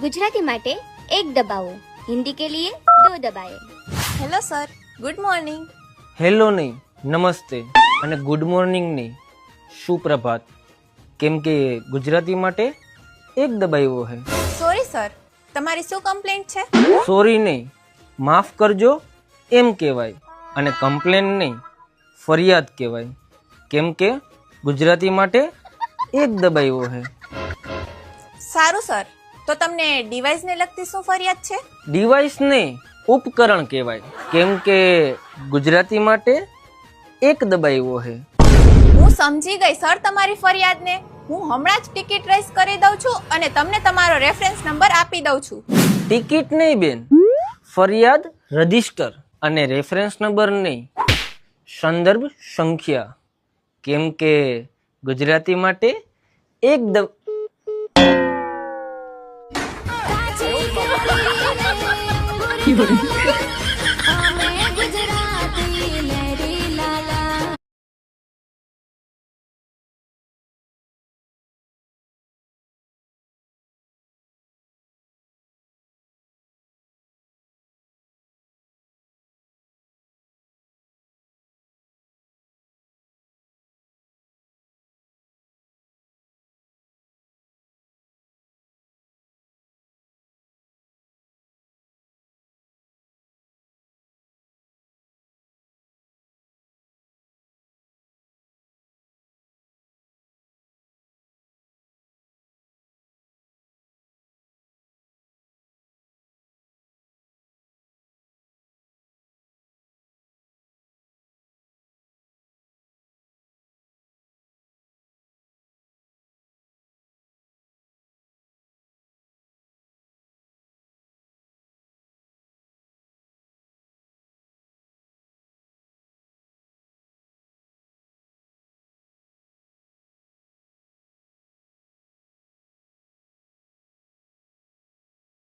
ગુજરાતી માટે એક દબાવો. હિન્દી કે લીએ દો દબાએ. Hello sir good morning hello નહીં નમસ્તે અને ગુડ મોર્નિંગ નહીં. સુપ્રભાત. કેમ કે ગુજરાતી માટે એક દબાવ્યો હે. સોરી સર તમારી શું કમ્પ્લેન્ટ છે? સોરી નહીં માફ કરજો એમ કહેવાય. અને કમ્પ્લેન નહીં ફરિયાદ કહેવાય. કેમ કે ગુજરાતી માટે એક દબાવ્યો હે. સારું સર તો તમને ડિવાઇસને લગતી શું ફરિયાદ છે? ડિવાઇસ નહીં ઉપકરણ કહેવાય. કેમ કે ગુજરાતી માટે એક દબાવ્યો છે. હું સમજી ગઈ સર તમારી ફરિયાદને. હું હમણાં જ ટિકિટ રેસ કરી દઉં છું અને તમને તમારો રેફરન્સ નંબર આપી દઉં છું. ટિકિટ નહીં બેન. ફરિયાદ રજિસ્ટર અને રેફરન્સ નંબર નહીં સંદર્ભ સંખ્યા. કેમ કે ગુજરાતી માટે એક દ કાચી